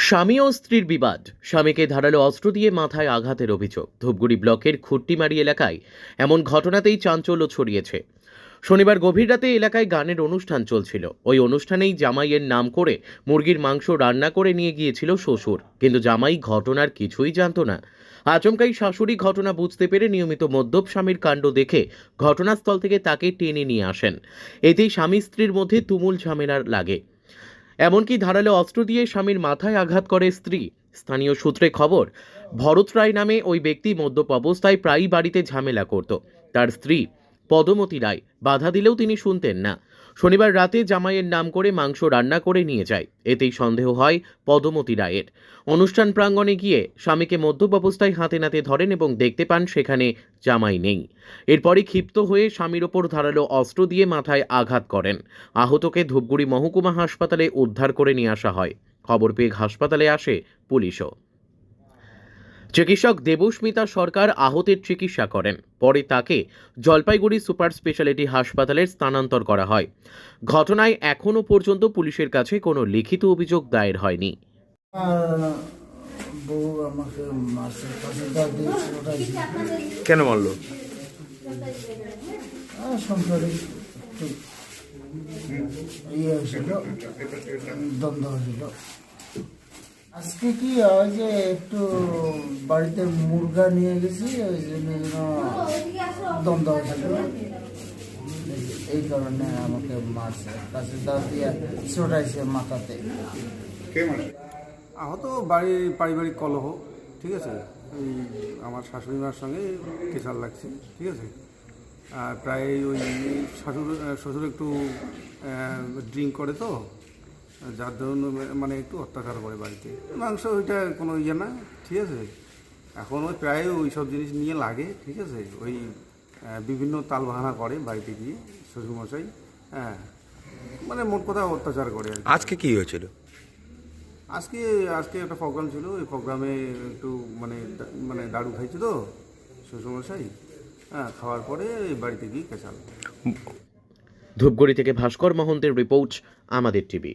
স্বামী ও স্ত্রীর বিবাদ। স্বামীকে ধারালো অস্ত্র দিয়ে মাথায় আঘাতের অভিযোগ। ধূপগুড়ি ব্লকের খুট্টিমারি এলাকায় এমন ঘটনাতেই চাঞ্চল্য ছড়িয়েছে। শনিবার গভীর রাতে এলাকায় গানের অনুষ্ঠান চলছিল। ওই অনুষ্ঠানেই জামাইয়ের নাম করে মুরগির মাংস রান্না করে নিয়ে গিয়েছিল শ্বশুর। কিন্তু জামাই ঘটনার কিছুই জানতো না। আচমকাই শাশুড়ি ঘটনা বুঝতে পেরে নিয়মিত মদ্যপ স্বামীর কাণ্ড দেখে ঘটনাস্থল থেকে তাকে টেনে নিয়ে আসেন। এতেই স্বামী স্ত্রীর মধ্যে তুমুল ঝামেলার লাগে। এমনকি ধারালো অস্ত্র দিয়ে স্বামীর মাথায় আঘাত করে স্ত্রী। স্থানীয় সূত্রে খবর, ভরত রায় নামে ওই ব্যক্তি মদ্যপ অবস্থায় প্রায়ই বাড়িতে ঝামেলা করত। তার স্ত্রী পদমতি রায় বাধা দিলেও তিনি শুনতেন না। শনিবার রাতে জামাইয়ের নাম করে মাংস রান্না করে নিয়ে যায়। এতেই সন্দেহ হয় পদমতি রায়ের। অনুষ্ঠান প্রাঙ্গণে গিয়ে স্বামীকে মদ্যপ অবস্থায় হাতে নাতে ধরেন এবং দেখতে পান সেখানে জামাই নেই। এরপরই ক্ষিপ্ত হয়ে স্বামীর ওপর ধারালো অস্ত্র দিয়ে মাথায় আঘাত করেন। আহতকে ধূপগুড়ি মহকুমা হাসপাতালে উদ্ধার করে নিয়ে আসা হয়। খবর পেয়ে হাসপাতালে আসে পুলিশও। চিকিৎসক দেবস্মিতা সরকার আহতের চিকিৎসা করেন। পরে তাকে জলপাইগুড়ি সুপার স্পেশালিটি হাসপাতালে স্থানান্তর করা হয়। ঘটনায় এখনও পর্যন্ত পুলিশের কাছে কোনো লিখিত অভিযোগ দায়ের হয়নি। বউ আমাকে কেন মারলো? সংসারে ইয়ে হয়েছিল দ্বন্দ্ব হয়েছিল। আজকে কি হয় যে একটু বাড়িতে মুরগা নিয়ে গেছি ওই জন্য দ্বন্দ্ব হয়েছিল এই কারণে আমাকে মারছে। কাছে দাও দিয়ে ছোটাইছে মাথাতে। আহত বাড়ির পারিবারিক কলহ ঠিক আছে? এই আমার শাশুড়ি মার সঙ্গে কেশাল লাগছে ঠিক আছে? আর প্রায় ওই শাশুড় শ্বশুর একটু ড্রিঙ্ক করে তো যার ধরুন মানে একটু অত্যাচার করে বাড়িতে। মাংস ওইটা কোনো ইয়ে না ঠিক আছে? এখন ওই প্রায় ওই সব জিনিস নিয়ে লাগে ঠিক আছে? ওই বিভিন্ন তাল বাহানা করে বাড়িতে গিয়ে শ্বশুরমশাই হ্যাঁ। মানে মোট কথা অত্যাচার করে আর কি। আজকে কি হয়েছিল? আজকে আজকে একটা প্রোগ্রাম ছিল ওই প্রোগ্রামে একটু মানে মানে দারু খাইছি তো শ্বশুরমশাই হ্যাঁ খাওয়ার পরে বাড়িতে গিয়ে কেঁচাল। ধূপগুড়ি থেকে ভাস্কর মহন্তের রিপোর্ট আমাদের টিভি।